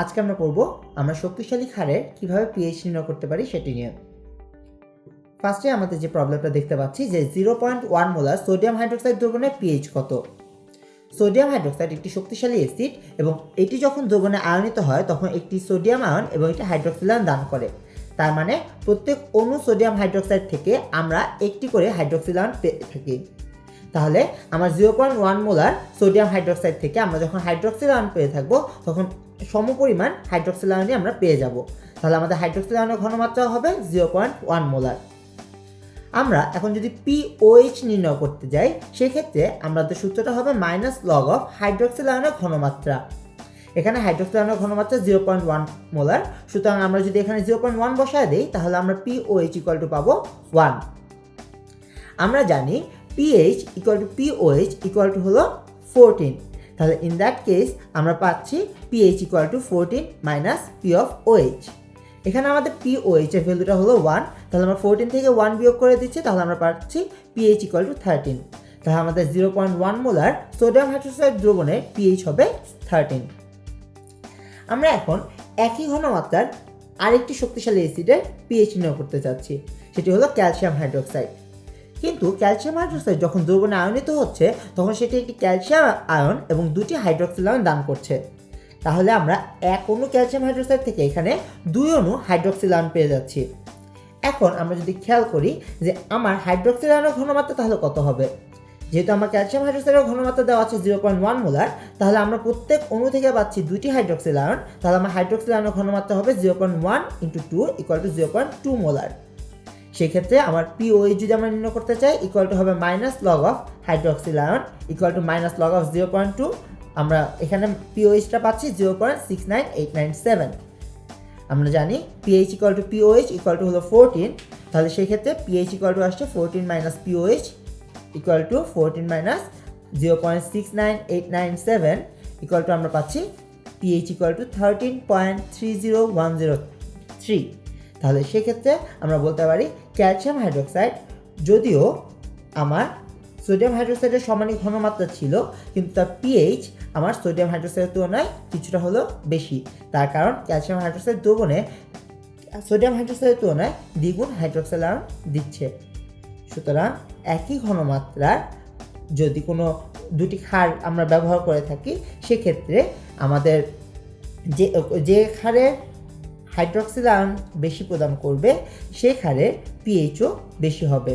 আজকে আমরা পড়ব আমরা শক্তিশালী ক্ষারের কীভাবে পিএইচ নির্ণয় করতে পারি সেটি নিয়ে। ফার্স্টে আমাদের যে প্রবলেমটা দেখতে পাচ্ছি যে zero point one molar sodium hydroxide দ্রবণের পিএইচ কত। সোডিয়াম হাইড্রোক্সাইড একটি শক্তিশালী অ্যাসিড এবং এটি যখন দ্রবণে আয়নিত হয় তখন একটি সোডিয়াম আয়ন এবং একটি হাইড্রোক্সিল আয়ন দান করে। তার মানে প্রত্যেক অণু সোডিয়াম হাইড্রোক্সাইড থেকে আমরা একটি করে হাইড্রোক্সিল আয়ন পেয়ে থাকি। তাহলে আমার zero point one molar sodium hydroxide থেকে আমরা যখন হাইড্রোক্সিল আয়ন পেয়ে থাকব, তখন সমপরিমাণ হাইড্রোক্সিল আয়নই আমরা পেয়ে যাব। তাহলে আমাদের হাইড্রোক্সিল আয়নের ঘনমাত্রা হবে জিরো পয়েন্ট ওয়ান মোলার আমরা এখন যদি পিওএইচ নির্ণয় করতে যাই, সেক্ষেত্রে আমাদের সূত্রটা হবে মাইনাস লগ অফ হাইড্রোক্সিল আয়নের ঘনমাত্রা। এখানে হাইড্রোক্সিল আয়নের ঘনমাত্রা জিরো পয়েন্ট ওয়ান মোলার সুতরাং আমরা যদি এখানে জিরো পয়েন্ট ওয়ান বসায় দিই, তাহলে আমরা পিওএইচ ইকুয়াল টু পাবো ওয়ান আমরা জানি pH equal to pOH equal to হলো ফোরটিন তাহলে ইন দ্যাট কেস আমরা পাচ্ছি pH equal to fourteen minus p of OH এখানে আমাদের পি ও এইচ এর ভ্যালুটা হলো ওয়ান তাহলে আমরা ফোরটিন থেকে ওয়ান বিয়োগ করে দিচ্ছি, তাহলে আমরা পাচ্ছি পিএইচ ইকুয়াল টু থার্টিন তাহলে আমাদের zero point one molar sodium hydroxide দ্রবণের পিএইচ হবে থার্টিন আমরা এখন একই ঘনমাত্রার আরেকটি শক্তিশালী অ্যাসিডের পিএইচ নির্ণয় করতে চাচ্ছি, সেটি হলো ক্যালসিয়াম হাইড্রোক্সাইড কিন্তু ক্যালসিয়াম হাইড্রোক্সাইড যখন দ্রবণে আয়নিত হচ্ছে, তখন সেটি একটি ক্যালসিয়াম আয়ন এবং দুটি হাইড্রোক্সিল আয়ন দান করছে। তাহলে আমরা এক অণু ক্যালসিয়াম হাইড্রোক্সাইড থেকে এখানে দুই অণু হাইড্রোক্সিল আয়ন পেয়ে যাচ্ছি। এখন আমরা যদি খেয়াল করি যে আমার হাইড্রোক্সিল আয়নের ঘনমাত্রা তাহলে কত হবে? যেহেতু আমার ক্যালসিয়াম হাইড্রোক্সাইডের ঘনমাত্রা দেওয়া আছে জিরো পয়েন্ট ওয়ান মোলার, তাহলে আমরা প্রত্যেক অণু থেকে পাচ্ছি দুইটি হাইড্রোক্সিল আয়ন তাহলে আমার হাইড্রোক্সিল আয়নের ঘনমাত্রা হবে zero point one into two equal to zero point two molar. সেক্ষেত্রে আমার পিওএইচ যদি আমরা নির্ণয় করতে চাই ইকুয়াল টু হবে minus log of hydroxyl ion equal to minus log of zero point two আমরা এখানে পিওএইচটা পাচ্ছি zero point six nine eight nine seven আমরা জানি pH equal to pOH equal to হলো ফোরটিন তাহলে সেই ক্ষেত্রে পিএইচ ইকুয়াল টু আসছে fourteen minus pOH equal to fourteen minus zero point six nine eight nine seven equal to আমরা পাচ্ছি pH equal to thirteen point three zero one zero three তাহলে সেক্ষেত্রে আমরা বলতে পারি ক্যালসিয়াম হাইড্রোক্সাইড, যদিও আমার সোডিয়াম হাইড্রোক্সাইডের সমানই ঘনমাত্রা ছিল, কিন্তু তার পিএইচ আমার সোডিয়াম হাইড্রোক্সাইডের তুলনায় কিছুটা হলো বেশি। তার কারণ ক্যালসিয়াম হাইড্রোক্সাইড দ্রবণে সোডিয়াম হাইড্রোক্সাইডের তুলনায় দ্বিগুণ হাইড্রোক্সাইড আয়ন দিচ্ছে। সুতরাং একই ঘনমাত্রার যদি কোনো দুটি ক্ষার আমরা ব্যবহার করে থাকি, সেক্ষেত্রে আমাদের যে যে ক্ষারে হাইড্রোক্সিল আয়ন বেশি প্রদান করবে সেখানে পিএইচও বেশি হবে।